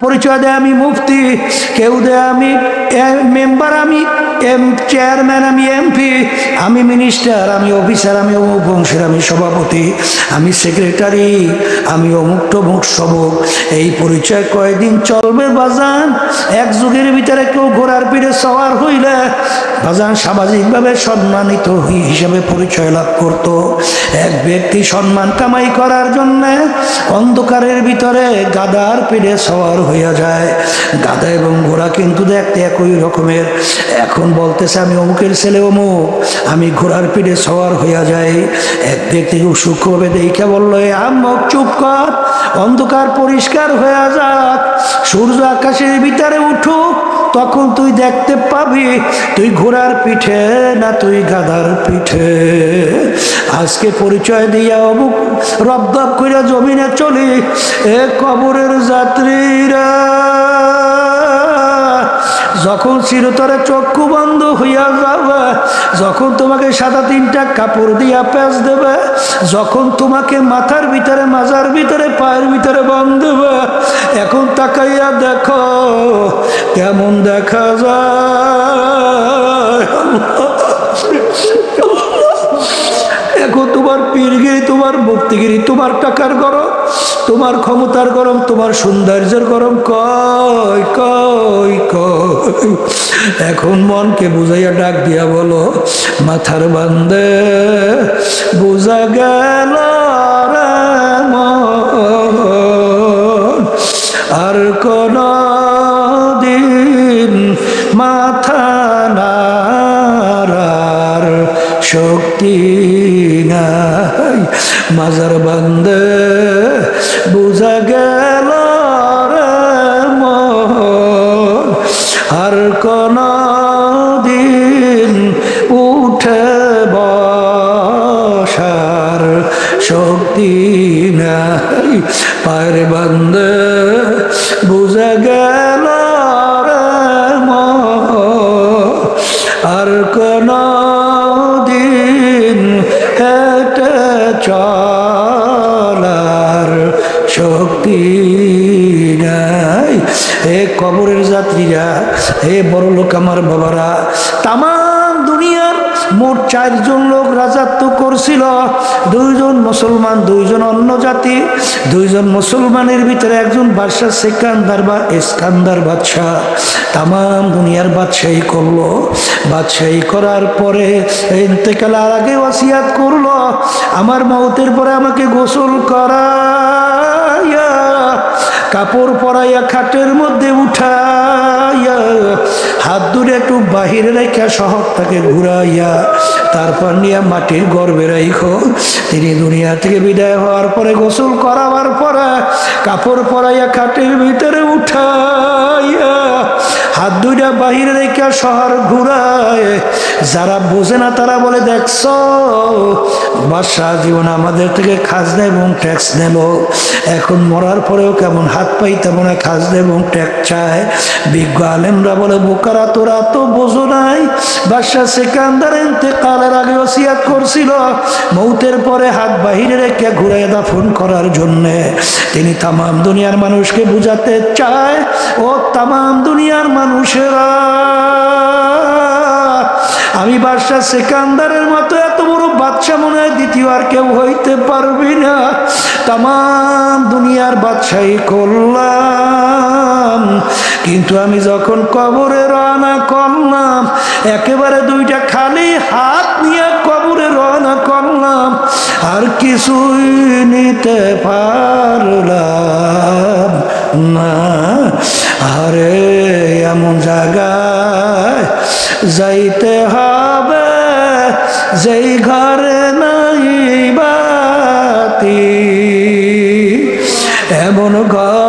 পরিচয় দেয় আমি মুফতি কেউ দেয় আমি মেম্বার আমি। এম চেয়ারম্যান আমি এমপি আমি মিনিস্টার আমি অফিসার আমি অমুক বংশের, আমি সভাপতি, আমি সেক্রেটারি আমি অমুক টমুক সবক। এই পরিচয় কয়দিন চলবে বাজান? এক যুগের ভিতরে কেউ ঘোড়ার পিঠে সওয়ার হইলে বাজান সামাজিকভাবে সম্মানিত হিসেবে পরিচয় লাভ করত। এক ব্যক্তি সম্মান কামাই করার জন্য অন্ধকারের ভিতরে গাদার পিঠে সওয়ার হইয়া যায়। গাদা এবং ঘোড়া কিন্তু দেখতে একই রকমের। এখন বলতেছে, আমি অমুকের ছেলে অমুক আমি ঘোড়ার পিঠে সওয়ার হইয়া যাই। এক ব্যক্তি সূক্ষ্মভাবে দেখে বলল, এ আমক চুপ কর, অন্ধকার পরিষ্কার হইয়া যাক। সূর্য আকাশের ভিতরে উঠুক, তখন তুই দেখতে পাবি, তুই ঘোড়ার পিঠে না তুই গাধার পিঠে। আজকে পরিচয় দিয়া অমুক রবদব করে জমিনে চলি, এ কবরের যাত্রীরা। যখন চিরতরে চক্ষু বন্ধ হইয়া যাবে, যখন তোমাকে সাদা তিনটা কাপড় দিয়া প্যাঁচ দেবে, যখন তোমাকে মাথার ভিতরে, মাজার ভিতরে, পায়ের ভিতরে বান দেবে এখন তাকাইয়া দেখো, কেমন দেখা যায়। এখন তোমার পীরগিরি, তোমার মুক্তিগিরি, তোমার টাকার গরম। তোমার ক্ষমতার গরম, তোমার সৌন্দর্যের গরম কয় কয় কয় এখন মনকে বুঝাইয়া ডাক দিয়া বলো, মাথার বান্দে, বুঝা গেল আর কোন দিন মাথা নাড়ার শক্তি নাই। মাজার বান্দে নাই পায়ের বান্দে বুঝা গেল আর কোন দিন হেঁটে চলার শক্তি নাই। হে কবরের যাত্রীরা, হে বড় লোক আমার বাবারা তাম মোট চারজন লোক রাজাত্ব করছিল। দুইজন মুসলমান, দুইজন অন্য জাতি। দুইজন মুসলমানের ভিতরে একজন বাদশাহ, সেকান্দার বা ইস্কান্দার বাদশাহ। তাম দুনিয়ার বাদশাহী করল। বাদশাহী করার পরে ইন্তেকালার আগে ওয়াসিয়াত করল। আমার মৌতের পরে আমাকে গোসল করাইয়া, কাপড় পরাইয়া খাটের মধ্যে উঠাইয়া হাত দূরে একটু বাহিরে রেখা শহর তাকে ঘুরাইয়া, তারপর নিয়ে মাটির গর্বে রাইখো। তিনি দুনিয়া থেকে বিদায় হওয়ার পরে, গোসল করাবার পরে, কাপড় পরাইয়া খাটের ভিতরে উঠাইয়া হাত দুইটা বাহিরে রেখা শহর ঘুরায়। যারা বোঝে না তারা বলে, দেখছ বাদশাহ জীবন আমাদের থেকে খাজনা এবং ট্যাক্স নেব। এখন মরার পরেও কেমন হাত পাই তেমন খাজনা এবং ট্যাক্স চায়। বিজ্ঞ আলেমরা বলে, বোকারা, তোরা তো বোঝো নাই। বাদশাহ সেকান্দার কালের আগে ওসিয়াত করছিল। মৌতের পরে হাত বাহিরে রেখে ঘুরে দাফন করার জন্যে। তিনি তামাম দুনিয়ার মানুষকে বুঝাতে চায়। ও তামাম দুনিয়ার মানুষেরা। আমি বাদশাহ সেকান্দারের মতো এত বড় বাচ্চা মনে হয় দ্বিতীয় আর কেউ হইতে পারবি না। তাম দুনিয়ার বাদশাহী করলাম। কিন্তু আমি যখন কবরে রওনা করলাম, একেবারে দুইটা খালি হাত নিয়ে কবরে রওনা করলাম, আর কিছুই নিতে পারলাম না। আরে এমন জায়গায় যাইতে হবে যেই ঘরে নাই বাতি। এমন ঘরে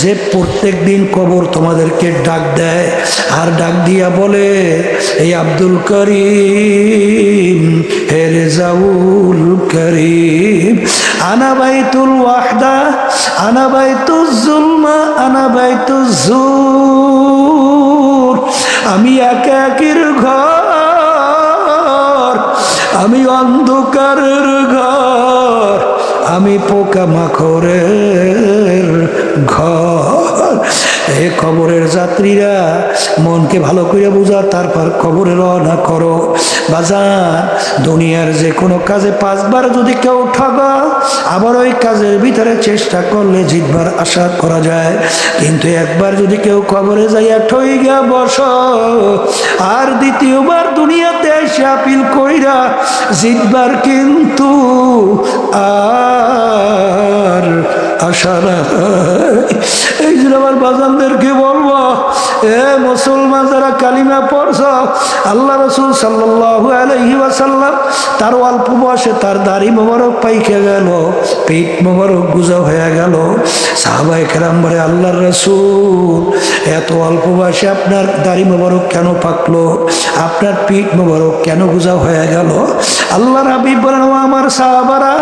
যে প্রত্যেক দিন কবর তোমাদেরকে ডাক দেয় আর ডাক দিয়া বলে এই আব্দুল করিম, হে রেজাউল করিম, আনা বাইতুল ওয়াহদা, আনা বাইতুল জুলমা, আনা বাইতুল জুর। আমি একা একের ঘর, আমি অন্ধকারের ঘর, আমি পোকা মাখরের ঘর। এ কবরের যাত্রীরা, মনকে ভালো করে বোঝা তারপর খবরে রওনা করো। বাজার দুনিয়ার যে কোনো কাজে পাঁচবার যদি কেউ ঠগা, আবার ওই কাজের ভিতরে চেষ্টা করলে জিতবার আশা করা যায়। কিন্তু একবার যদি কেউ খবরে যাইয়া ঠই গিয়া বস, আর দ্বিতীয়বার দুনিয়াতে এসে আপিল কইরা, জিতবার কিন্তু আর আশা জন্য বাজানদেরকে বলব, এ মুসলমান যারা কালিমা পড়ছ, আল্লাহ রসুল সাল্লাহু আলহি ওয়াসাল্লাম তার অল্প বয়সে তার দাড়ি মোবারক পাইকে গেল, পেট মোবারক গুজা হয়ে গেল। সাহাবাই কেরাম বলে, আল্লাহর রসুল, এত অল্প বয়সে আপনার দাড়ি মোবারক কেন পাকলো? আপনার পিঠ মোবারক কেন গুজা হয়ে গেল? আল্লাহ হাবিব বলেন, ও আমার সাহাবারা,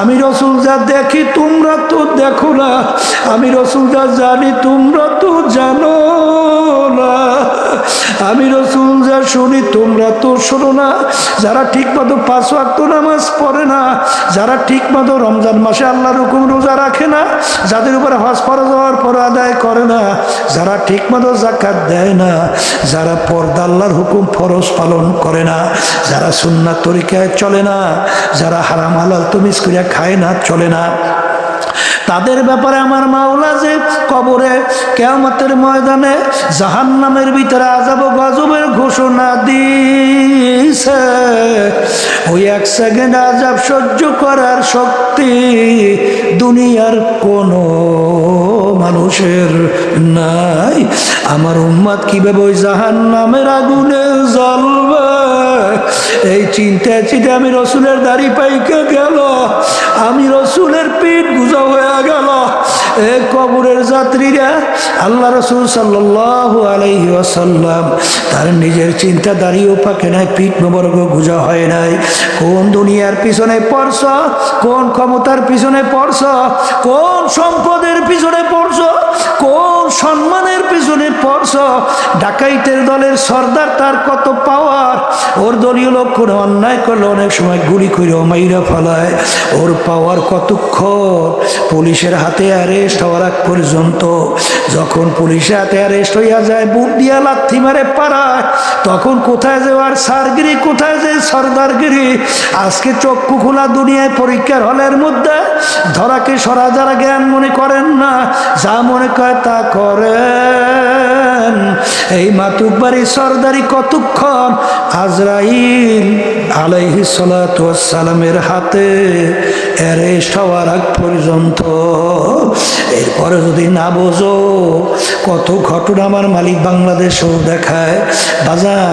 আমি রসুল যা দেখি তোমরা তো দেখো না। আমি রসুল যা জানি তোমরা তো জানো না। আমি রসুল যা শুনি, তোমরা তো শোনো না। যারা ঠিক মতো পাঁচ ওয়াক্ত নামাজ পড়ে না, যারা ঠিক মতো রমজান মাসে আল্লাহর হুকুম রোজা রাখে না, যাদের উপরে হজ ফরজ হওয়ার পর আদায় করে না, যারা ঠিক মতো জাকাত দেয় না, যারা পর্দা আল্লাহর হুকুম ফরজ পালন করে না, যারা সুন্নাত তরিকায় চলে না, যারা হারাম হালাল তুমিস করিয়া খায় না, চলে না। তাদের ব্যাপারে আমার মাওলা যে কবরে কেয়ামতের ময়দানে জাহান নামের ভিতরে আজাব গজবের ঘোষণা দিছে ওই এক সেকেন্ড আজাব সহ্য করার শক্তি দুনিয়ার কোনো মানুষের নাই। আমার উম্মাদ কীভাবে ওই জাহান নামের আগুনে জ্বলবে? এই চিন্তায় চিন্তা আমি রসুলের দাড়ি পাইকে গেল। আমি রসুলের পিঠ গুজা হয়ে গেল। এ কবরের যাত্রীরা, আল্লাহ রসুল সাল্লাহ আলাইহি আসাল্লাম তার নিজের চিন্তা দাঁড়িয়েও পাকে নাই, পিঠ নবর্গ গুজা হয় নাই। কোন দুনিয়ার পিছনে পড়ছ, কোন ক্ষমতার পিছনে পড়ছ, কোন সম্পদের পড়ছ ডাকাইতের দলের সর্দার তার কত পাওয়ার ওর দলীয় লোক কোনো অন্যায় করলে অনেক সময় গুলি করে মাইরা ফেলায়। ওর পাওয়ার কতক্ষণ? পুলিশের হাতে অ্যারেস্ট হওয়ার আগ পর্যন্ত। যখন পুলিশের হাতে অ্যারেস্ট হইয়া যায় বুট দিয়া লাথি মারে পাড়ায়। তখন কোথায় যে আর সারগিরি, কোথায় যে সর্দারগিরি? আজকে চক্ষু খোলা দুনিয়ায় পরীক্ষার হলের মধ্যে ধরাকে সরা যারা জ্ঞান মনে করেন না, যা মনে করে তা করেন। এই মাতুকবাড়ি সর্দারি কতক্ষণ আজরাইল আলাইহি সালামের হাতে অ্যারেস্ট হওয়ার আগ পর্যন্ত। এরপরে যদি না বোঝো কত ঘটনা আমার মালিক বাংলাদেশেও দেখায়। বাজার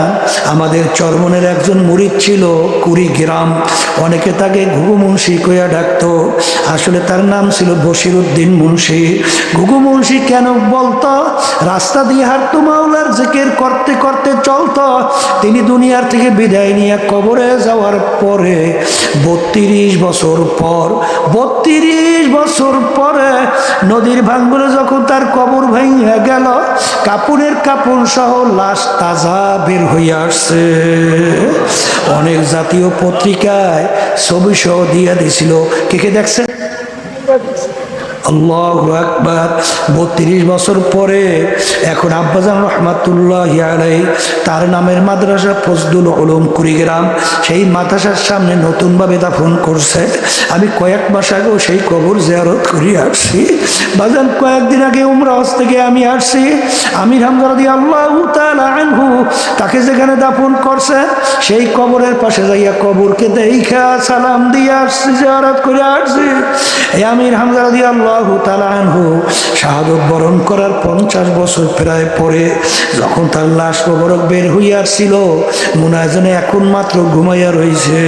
আমাদের চরমনের একজন মুরিদ ছিল কুড়ি গ্রাম অনেকে তাকে ঘুঘু কইয়া ডাকতো। আসলে তার নাম ছিল বশির উদ্দিন মুন্সি। ঘুঘু মুন্সি কেন বলতো? রাস্তা দিয়ে হাঁটতো, মাওলার জেকের করতে করতে চলতো। তিনি দুনিয়ার থেকে বিদায় নিয়ে কবরে যাওয়ার পরে বত্রিশ বছর পর, বত্রিশ বছর পরে নদীর ভাঙ্গুলে যখন তার কবর ভেঙে গেল কাপুরের কাপড় সহ লাশ তাজা বের হয়ে আসছে। অনেক জাতীয় পত্রিকায় ছবি সহ দিয়ে দিছিল। কে কে দেখছে? politics আল্লাহ বত্রিশ বছর পরে এখন আব্বাজান রহমাতুল্লাহ আলাই তার নামের মাদ্রাসা ফজদুল উলুম কুড়িগ্রাম, সেই মাদ্রাসার সামনে নতুনভাবে দাফন করছে। আমি কয়েক মাস আগেও সেই কবর জিয়ারত করি আসছি। বাজান, কয়েকদিন আগে উমরাজ থেকে আমি আসছি। আমির হামদারদি আল্লাহ আনহু তাকে যেখানে দাফন করছে, সেই কবরের পাশে যাইয়া কবরকে দেখা সালাম দিয়ে আসছি, জিয়ারত করে আসছি। আমির হামদারদি আল্লাহ আল্লাহ শাহাদত বরণ করার পঞ্চাশ বছর প্রায় পরে যখন তার লাশ বের হইয়াছিল মনে হয় যেন এখন মাত্র ঘুমাইয়া রয়েছে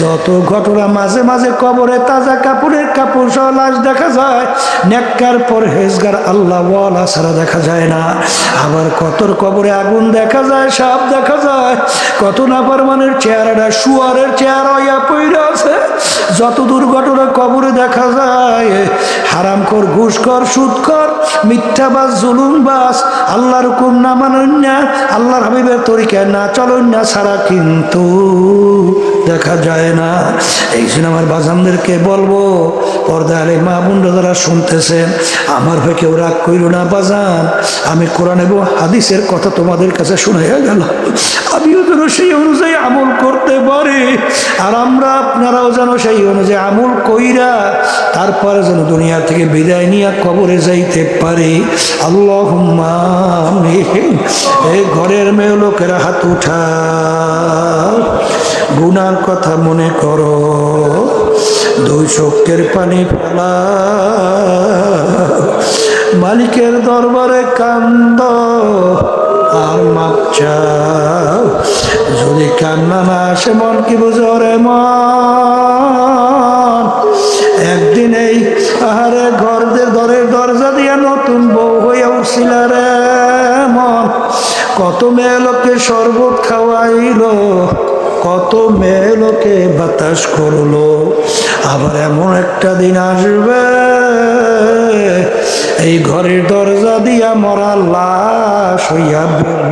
যত ঘটনা মাঝে মাঝে কবরে তাজা কাপড়ের কাপড় সহ লাশ দেখা যায়, নেককার পর হেজগার আল্লাহ ওয়ালা ছাড়া দেখা যায় না। আবার কতর কবরে আগুন দেখা যায়, সাপ দেখা যায়, কত নাপারমানের চেহারাটা শুয়ারের চেহারা পইরা আছে। যত দুর্ঘটনা কবরে দেখা যায় হারামকর মিথ্যা বাস, জুলুম বাস, আল্লাহর হুকুম না মানুন না আল্লাহর হাবিবের তরিকায় না চলুন না সারা কিন্তু দেখা যায় না। এই সিনেমার বাজানদেরকে বলব পর্দা আলে মা বোনরা যারা শুনতেছেন, আমার হয়ে কেউ রাগ কইল না, বাজান। আমি কোরআন এবং হাদিসের কথা তোমাদের কাছে শুনাইয়া গেল। আমিও যেন সেই অনুযায়ী আমল করতে পারি, আর আমরা আপনারাও যেন সেই অনুযায়ী আমল কইরা তারপরে যেন দুনিয়া থেকে বিদায় নিয়ে কবরে যাইতে পারি। আল্লাহ এই ঘরের মেয়ে লোকেরা হাত উঠা গুনার কথা মনে করো। দুই চোখের পানি ফেলা। মালিকের দরবারে কান্দ আর মাপ চাও। যদি কান্না না আসে, মন কি বুঝো রে মন? একদিন এই আহারে ঘরদের ঘরের দরজা দিয়া নতুন বউ হইয়া উঠছিল রে মন। কত মেয়ে লোকে শরবত খাওয়াইলো। কত মেয়ে লোকে বাতাস করল আবার এমন একটা দিন আসবে, এই ঘরের দরজা দিয়া মরা লাশ হইয়া বের।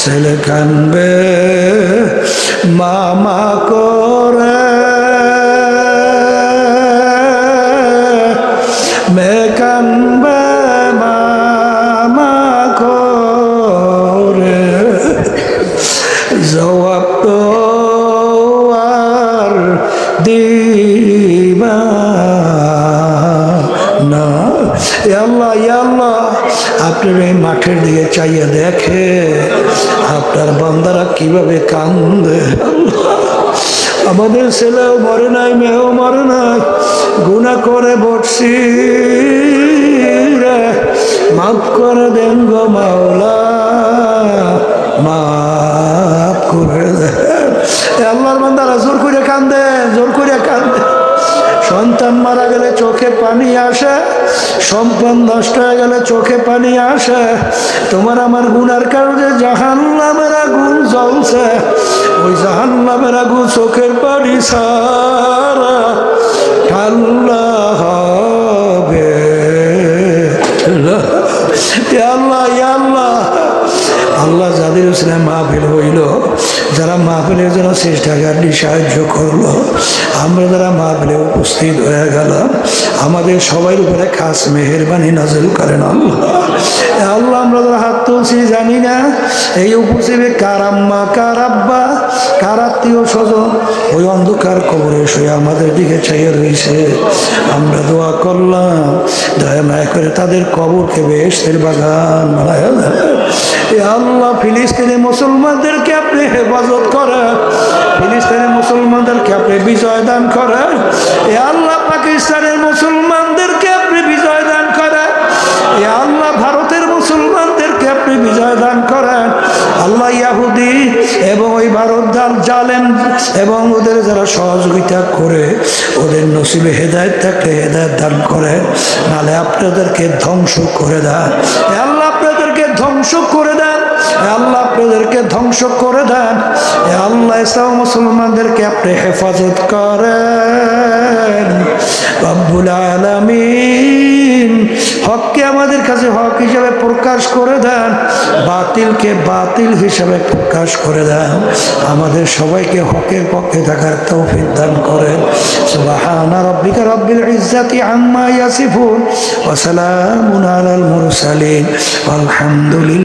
ছেলে কানবে, মামা করে কীভাবে কান্দে? আমাদের ছেলেও মরে নাই, মেয়েও মরে নাই। গুণা করে বসি মাফ করে দেন গো মাওলা, মাফ করে দেন। আল্লাহর বান্দারা জোর সন্তান মারা গেলে চোখে পানি আসে, সম্পদ নষ্ট হয়ে গেলে চোখে পানি আসে। তোমার আমার গুনার কারণে জাহান নামের আগুন জ্বলছে। ওই জাহান নামের আগুন চোখের পানি সারা ঠান্ডা হবে। আল্লাহ আল্লাহ আল্লাহ যাদের ইসলাম মাহফিল হইল, যারা মাহফিলের জন্য চেষ্টা চেষ্টাকারী সাহায্য করল, আমরা যারা মাহফিলে উপস্থিত হয়ে গেলাম, আমাদের সবাই উপরে খাস মেহরবানি নাজল করেন আল্লাহ আল্লাহ, আমরা যারা হাত তুলছি জানি না, এই উপস্থিতে কার আম্মা, কার আত্মীয় স্বজন, ওই অন্ধকার কবরে শুয়ে আমাদের দিকে চাইয়ে রয়েছে আমরা দোয়া করলাম, দয়া মায়া করে তাদের কবরকে বেশের বাগান। এ আল্লাহ, ফিলিস্তিনি মুসলমানদেরকে আপনি হেফাজত করেন, ফিলিস্তিনি মুসলমানদেরকে আপনি বিজয় দান করেন, এ আল্লাহ পাকিস্তানের মুসলমানদেরকে আপনি বিজয় দান করেন, এ আল্লাহ ভারতের মুসলমানদেরকে আপনি বিজয় দান করেন। আল্লাহ ইয়াহুদি এবং ওই ভারত দাল জালেন এবং ওদের যারা সহযোগিতা করে ওদের নসিবে হেদায়ত থাকলে হেদায়ত দান করে নাহলে আপনাদেরকে ধ্বংস করে দেন আল্লাহ আপনাদেরকে ধ্বংস করে দেন। আল্লাহ আপনাদেরকে ধ্বংস করে দেন। এ আল্লাহ ইসলাম মুসলমানদেরকে আপনি হেফাজত করেন। রব্বুল আলামিন হককে আমাদের কাছে হক হিসাবে প্রকাশ করে দেন, বাতিলকে বাতিল হিসাবে প্রকাশ করে দেন। আমাদের সবাইকে হকের পক্ষে থাকার তৌফিক দান করেন। সুবহানা রব্বিকা রব্বিল ইজ্জাতি আম্মা ইয়াসিফুন, ওয়া সালামুন আলাল মুরসালিন। আলহামদুলিল্লাহ।